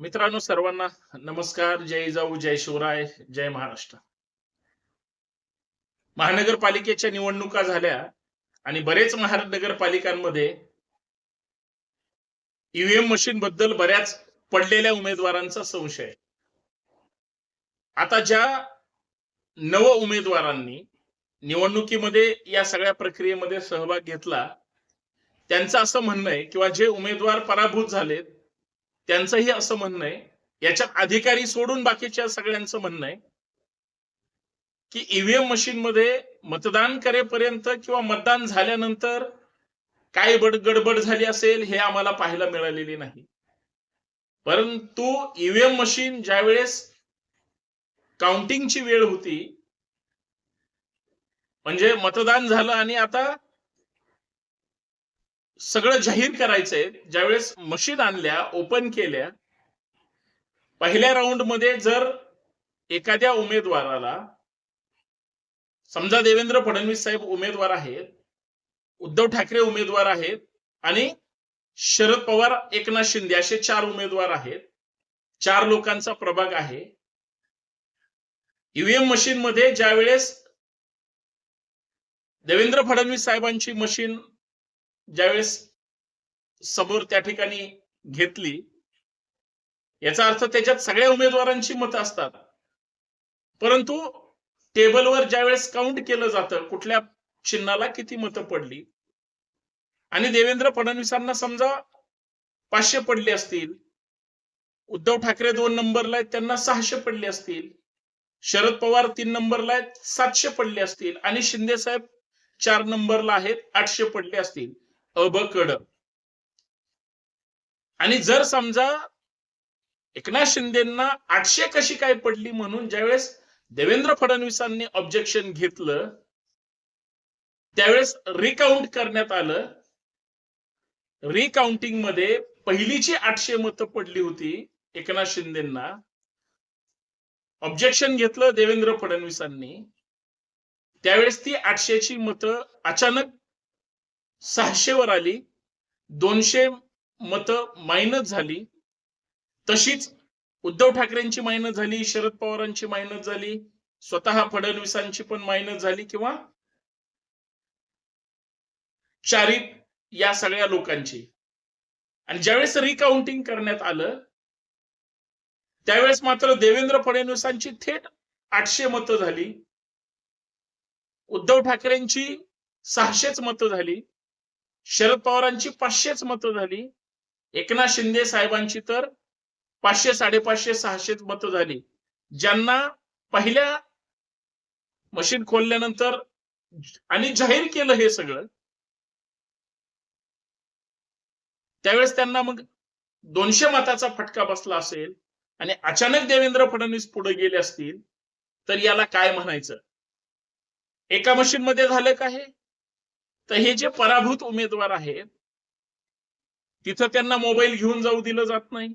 मित्रांनो सर्वांना नमस्कार जय जाऊ जय शिवराय जय महाराष्ट्र महानगरपालिकेच्या निवडणुका झाल्या आणि बरेच महानगरपालिकांमध्ये ईव्हीएम मशीन बद्दल बऱ्याच पडलेल्या उमेदवारांचा संशय आहे. आता ज्या नव उमेदवारांनी निवडणुकीमध्ये या सगळ्या प्रक्रियेमध्ये सहभाग घेतला त्यांचं असं म्हणणं आहे किंवा जे उमेदवार पराभूत झालेत त्यांचंही असं म्हणणं आहे. याच्यात अधिकारी सोडून बाकीच्या सगळ्यांचं म्हणणं आहे. की ईव्हीएम मशीन मध्ये मतदान करेपर्यंत किंवा मतदान झाल्यानंतर काय बड गडबड झाली असेल हे आम्हाला पाहायला मिळालेली नाही. परंतु ईव्हीएम मशीन ज्यावेळेस काउंटिंगची वेळ होती म्हणजे मतदान झालं आणि आता सगळं जाहीर करायचंय. ज्यावेळेस मशीन आणल्या ओपन केल्या पहिल्या राऊंडमध्ये जर एखाद्या उमेदवाराला समजा देवेंद्र फडणवीस साहेब उमेदवार आहेत उद्धव ठाकरे उमेदवार आहेत आणि शरद पवार एकनाथ शिंदे असे चार उमेदवार आहेत चार लोकांचा प्रभाग आहे. ईव्हीएम मशीन मध्ये ज्यावेळेस देवेंद्र फडणवीस साहेबांची मशीन ज्यावेळेस समोर त्या ठिकाणी घेतली याचा अर्थ त्याच्यात सगळ्या उमेदवारांची मतं असतात. परंतु टेबलवर ज्यावेळेस काउंट केलं जातं कुठल्या चिन्हाला किती मतं पडली? आणि देवेंद्र फडणवीसांना समजा पाचशे पडले असतील उद्धव ठाकरे दोन नंबरला आहेत त्यांना सहाशे पडले असतील शरद पवार तीन नंबरला आहेत सातशे पडले असतील आणि शिंदे साहेब चार नंबरला आहेत आठशे पडले असतील. अबकड. आणि जर समजा एकनाथ शिंदेना आठशे कशी काय पडली म्हणून ज्यावेळेस देवेंद्र फडणवीसांनी ऑब्जेक्शन घेतलं त्यावेळेस रिकाउंट करण्यात आलं. रिकाउंटिंगमध्ये पहिलीची आठशे मतं पडली होती एकनाथ शिंदेना. ऑब्जेक्शन घेतलं देवेंद्र फडणवीसांनी. त्यावेळेस ती आठशेची मतं अचानक सहाशे वर आली दोनशे मतं मायनस झाली. तशीच उद्धव ठाकरेंची मायनस झाली शरद पवारांची मायनस झाली स्वतः फडणवीसांची पण मायनस झाली किंवा चारी या सगळ्या लोकांची. आणि ज्यावेळेस रिकाउंटिंग करण्यात आलं त्यावेळेस मात्र देवेंद्र फडणवीसांची थेट आठशे मतं झाली. उद्धव ठाकरेंची सहाशेच मतं झाली. शरद पवारांची पाचशेच मतं झाली. एकनाथ शिंदे साहेबांची तर पाचशे साडेपाचशे सहाशेच मतं झाली. ज्यांना पहिल्या मशीन खोलल्यानंतर आणि जाहीर केलं हे सगळं त्यावेळेस त्यांना मग दोनशे मताचा फटका बसला असेल आणि अचानक देवेंद्र फडणवीस पुढे गेले असतील तर याला काय म्हणायचं? एका मशीनमध्ये झालं का हे? तर हे जे पराभूत उमेदवार आहेत तिथं त्यांना मोबाईल घेऊन जाऊ दिलं जात नाही.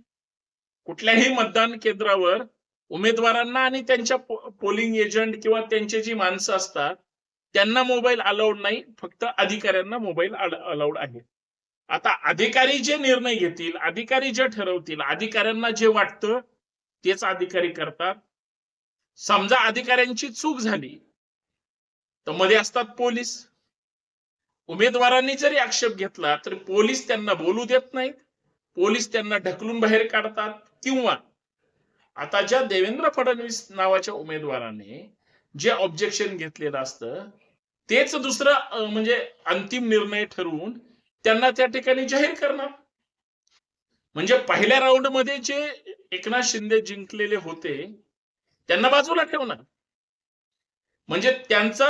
कुठल्याही मतदान केंद्रावर उमेदवारांना आणि त्यांच्या पोलिंग एजंट किंवा त्यांचे जी माणसं असतात त्यांना मोबाईल अलाउड नाही फक्त अधिकाऱ्यांना मोबाईल अलाउड आहे. आता अधिकारी जे निर्णय घेतील अधिकारी जे ठरवतील अधिकाऱ्यांना जे वाटतं तेच अधिकारी करतात. समजा अधिकाऱ्यांची चूक झाली तर मध्ये असतात पोलीस. उमेदवारांनी जरी आक्षेप घेतला तरी पोलीस त्यांना बोलू देत नाहीत. पोलीस त्यांना ढकलून बाहेर काढतात किंवा आता ज्या देवेंद्र फडणवीस नावाच्या उमेदवाराने जे ऑब्जेक्शन घेतलेलं असतं तेच दुसरं म्हणजे अंतिम निर्णय ठरवून त्यांना त्या ठिकाणी जाहीर करणार. म्हणजे पहिल्या राऊंडमध्ये जे एकनाथ शिंदे जिंकलेले होते त्यांना बाजूला ठेवणार. म्हणजे त्यांचा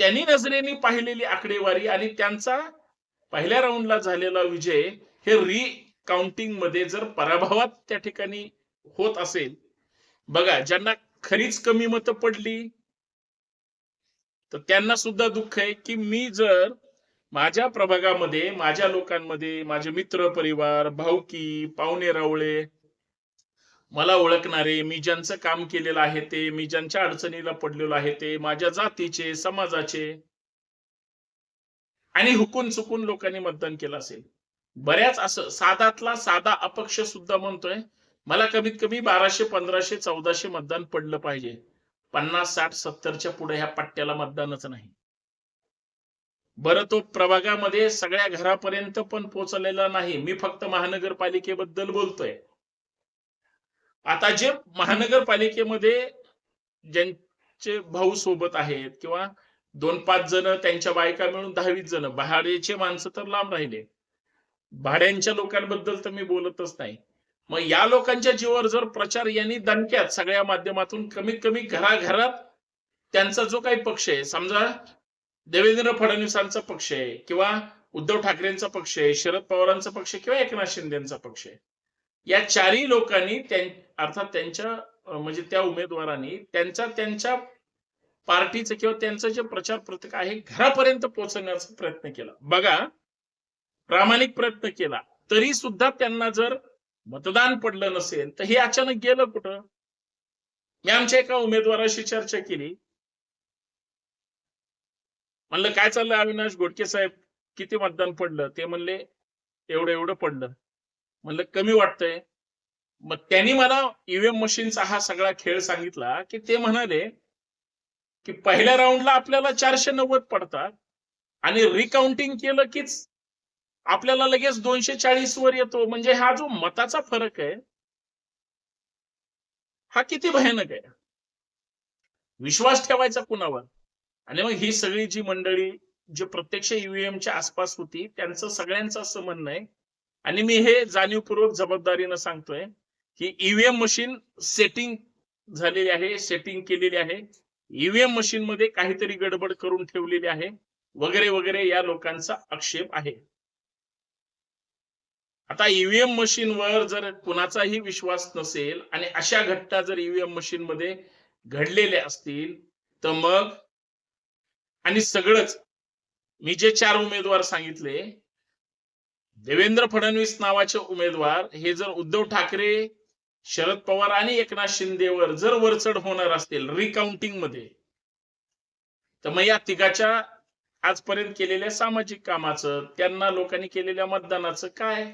त्यांनी नजरेने पाहिलेली आकडेवारी आणि त्यांचा पहिल्या राऊंडला झालेला विजय हे री काउंटिंगमध्ये जर पराभवात त्या ठिकाणी होत असेल बघा ज्यांना खरीच कमी मतं पडली तर त्यांना सुद्धा दुःख आहे की मी जर माझ्या प्रभागामध्ये माझ्या लोकांमध्ये माझे मित्र परिवार भाऊकी पाहुणे रावळे मला ओळखणारे मी ज्यांचं काम केलेलं आहे ते मी ज्यांच्या अडचणीला पडलेलो आहे ते माझ्या जातीचे समाजाचे. आणि हुकून चुकून लोकांनी मतदान केलं असेल. बऱ्याच असं साधातला साधा अपक्ष सुद्धा म्हणतोय मला कमीत कमी बाराशे पंधराशे चौदाशे मतदान पडलं पाहिजे. पन्नास साठ सत्तरच्या पुढे ह्या पट्ट्याला मतदानच नाही. बरं तो प्रभागामध्ये सगळ्या घरापर्यंत पण पोहोचलेला नाही. मी फक्त महानगरपालिकेबद्दल बोलतोय. आता जे महानगरपालिकेमध्ये ज्यांचे भाऊ सोबत आहेत किंवा दोन पाच जण त्यांच्या बायका मिळून दहावीस जण भाड्याचे माणसं तर लांब राहिले. भाड्यांच्या लोकांबद्दल तर मी बोलतच नाही. मग या लोकांच्या जीवावर जर प्रचार यांनी दणक्यात सगळ्या माध्यमातून कमीत कमी घराघरात त्यांचा जो काही पक्ष आहे समजा देवेंद्र फडणवीसांचा पक्ष आहे किंवा उद्धव ठाकरेंचा पक्ष आहे शरद पवारांचा पक्ष किंवा एकनाथ शिंदेचा पक्ष आहे या चारही लोकांनी अर्थात त्यांच्या म्हणजे त्या उमेदवारांनी त्यांचा त्यांच्या पार्टीचं किंवा त्यांचं जे प्रचार प्रत्येक आहे घरापर्यंत पोहोचवण्याचा प्रयत्न केला. बघा प्रामाणिक प्रयत्न केला. तरी सुद्धा त्यांना जर मतदान पडलं नसेल तर हे अचानक गेलं कुठं? मी आमच्या एका उमेदवाराशी चर्चा केली. म्हणलं काय चाललं अविनाश घोडके साहेब? किती मतदान पडलं? ते म्हणले एवढं एवढं पडलं. म्हणलं कमी वाटतंय. मग त्यांनी मला ईव्हीएम मशीनचा हा सगळा खेळ सांगितला की ते म्हणाले की पहिल्या राऊंडला आपल्याला चारशे नव्वद पडतात आणि रिकाउंटिंग केलं कीच आपल्याला लगेच दोनशे चाळीस वर येतो. म्हणजे हा जो मताचा फरक आहे हा किती भयानक आहे. विश्वास ठेवायचा कुणावर? आणि मग ही सगळी जी मंडळी जे प्रत्यक्ष ईव्हीएमच्या आसपास होती त्यांचं सगळ्यांचं असं म्हणणं आहे आणि मी हे जाणीवपूर्वक जबाबदारीनं सांगतोय की ईव्हीएम मशीन सेटिंग झालेली आहे सेटिंग केलेली आहे. ईव्हीएम मशीन मध्ये काहीतरी गडबड करून ठेवलेली आहे. वगैरे वगैरे या लोकांचा आक्षेप आहे. आता ईव्हीएम मशीनवर जर कुणाचाही विश्वास नसेल आणि अशा घटना जर ईव्हीएम मशीन मध्ये घडलेल्या असतील तर मग आणि सगळंच मी जे चार उमेदवार सांगितले देवेंद्र फडणवीस नावाचे उमेदवार हे जर उद्धव ठाकरे शरद पवार आणि एकनाथ शिंदेवर जर वरचढ होणार असतील रिकाउंटिंगमध्ये तर मग या तिघाच्या आजपर्यंत केलेल्या सामाजिक कामाचं त्यांना लोकांनी केलेल्या मतदानाचं काय?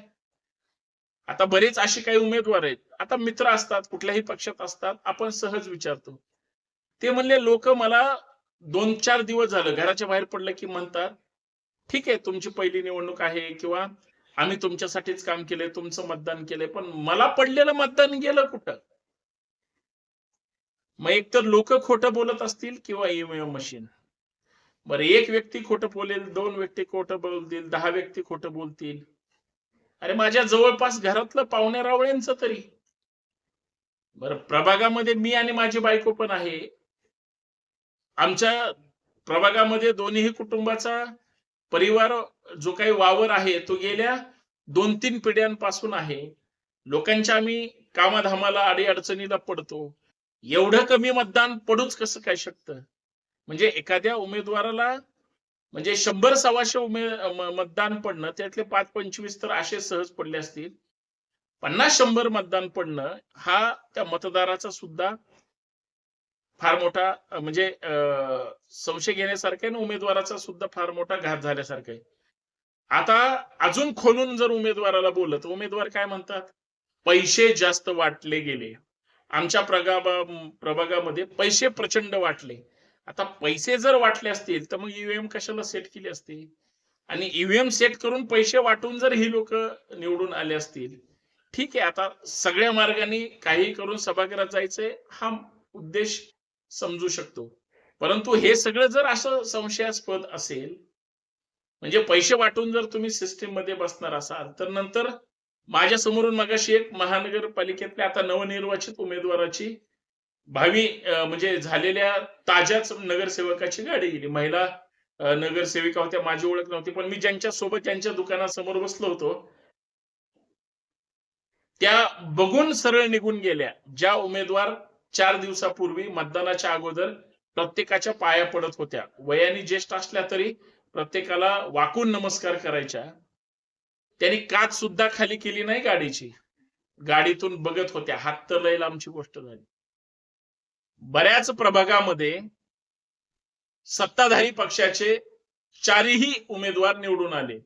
आता बरेच असे काही उमेदवार आहेत. आता मित्र असतात कुठल्याही पक्षात असतात आपण सहज विचारतो. ते म्हणले लोक मला दोन चार दिवस झालं घराच्या बाहेर पडलं की म्हणतात ठीक आहे तुमची पहिली निवडणूक आहे किंवा आम्ही तुमच्यासाठीच काम केलंय तुमचं मतदान केलंय पण मला पडलेलं मतदान गेलं कुठं? मग एक तर लोक खोटं बोलत असतील किंवा ईव्हीएम मशीन. बरं एक व्यक्ती खोटं बोलेल दोन व्यक्ती खोटं बोलतील दहा व्यक्ती खोटं बोलतील. अरे माझ्या जवळपास घरातलं पाहुण्या रावळ्यांचं तरी. बरं प्रभागामध्ये मी आणि माझी बायको पण आहे. आमच्या प्रभागामध्ये दोन्ही कुटुंबाचा परिवार जो काही वावर आहे तो गेल्या दोन तीन पिढ्यांपासून आहे. लोकांच्या आम्ही कामाधामाला अडीअडचणीला पडतो. एवढं कमी मतदान पडूच कसं काय शकतं? म्हणजे एखाद्या उमेदवाराला म्हणजे शंभर सव्वाशे उमेद मतदान पडणं त्यातले पाच पंचवीस तर असे सहज पडले असतील. पन्नास शंभर मतदान पडणं हा त्या मतदाराचा सुद्धा फार मोठा म्हणजे अं, संशय घेण्यासारखा आहे आणि उमेदवाराचा सुद्धा फार मोठा घात झाल्यासारखा आहे. आता अजून खोलून जर उमेदवाराला बोललं तर उमेदवार काय म्हणतात? पैसे जास्त वाटले गेले. आमच्या प्रगाबा प्रभागामध्ये पैसे प्रचंड वाटले. आता पैसे जर वाटले असतील तर मग ईव्हीएम कशाला सेट केली असते? आणि ईव्हीएम सेट करून पैसे वाटून जर ही लोक निवडून आले असतील ठीक आहे आता सगळ्या मार्गाने काही करून सभागृहात जायचंय हा उद्देश समजू शकतो. परंतु हे सगळं जर असं संशयास्पद असेल म्हणजे पैसे वाटून जर तुम्ही सिस्टीममध्ये बसणार असाल तर नंतर माझ्या समोरून मगाशी एक महानगरपालिकेतल्या आता नवनिर्वाचित उमेदवाराची भावी म्हणजे झालेल्या ताज्याच नगरसेवकाची गाडी गेली. महिला नगरसेविका होत्या माझी ओळख नव्हती पण मी ज्यांच्या सोबत त्यांच्या दुकानासमोर बसलो होतो त्या बघून सरळ निघून गेल्या. ज्या उमेदवार चार दिवसापूर्वी मतदानाच्या अगोदर प्रत्येकाच्या पाया पडत होत्या. वयाने ज्येष्ठ असल्या तरी प्रत्येकाला वाकून नमस्कार करायच्या. त्यांनी काच सुद्धा खाली केली नाही गाडीची. गाडीतून बघत होत्या. हात तर लय लांबची गोष्ट झाली. बऱ्याच प्रभागामध्ये सत्ताधारी पक्षाचे चारही उमेदवार निवडून आले.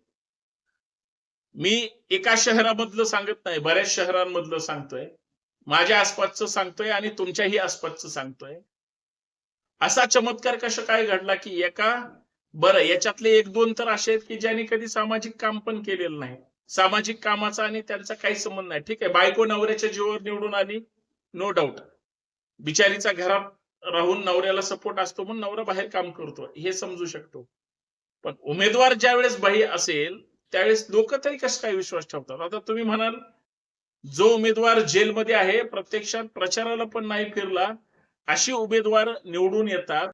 मी एका शहरामधलं सांगत नाही बऱ्याच शहरांमधलं सांगतोय. माझ्या आसपासचं सांगतोय आणि तुमच्याही आसपासचं सांगतोय. असा चमत्कार कसं काय घडला की एका बरं याच्यातले एक दोन तर असे आहेत की ज्यांनी कधी सामाजिक काम पण केलेलं नाही. सामाजिक कामाचा आणि त्यांचा काही संबंध नाही. ठीक आहे बायको नवऱ्याच्या जीवावर निवडून आली नो डाऊट बिचारीचा घरात राहून नवऱ्याला सपोर्ट असतो म्हणून नवरा बाहेर काम करतो. हे समजू शकतो. पण उमेदवार ज्या वेळेस बाई असेल त्यावेळेस लोक तरी कसं काय विश्वास ठेवतात? आता तुम्ही म्हणाल जो उमेदवार जेलमध्ये आहे प्रत्यक्षात प्रचाराला पण नाही फिरला अशी उमेदवार निवडून येतात.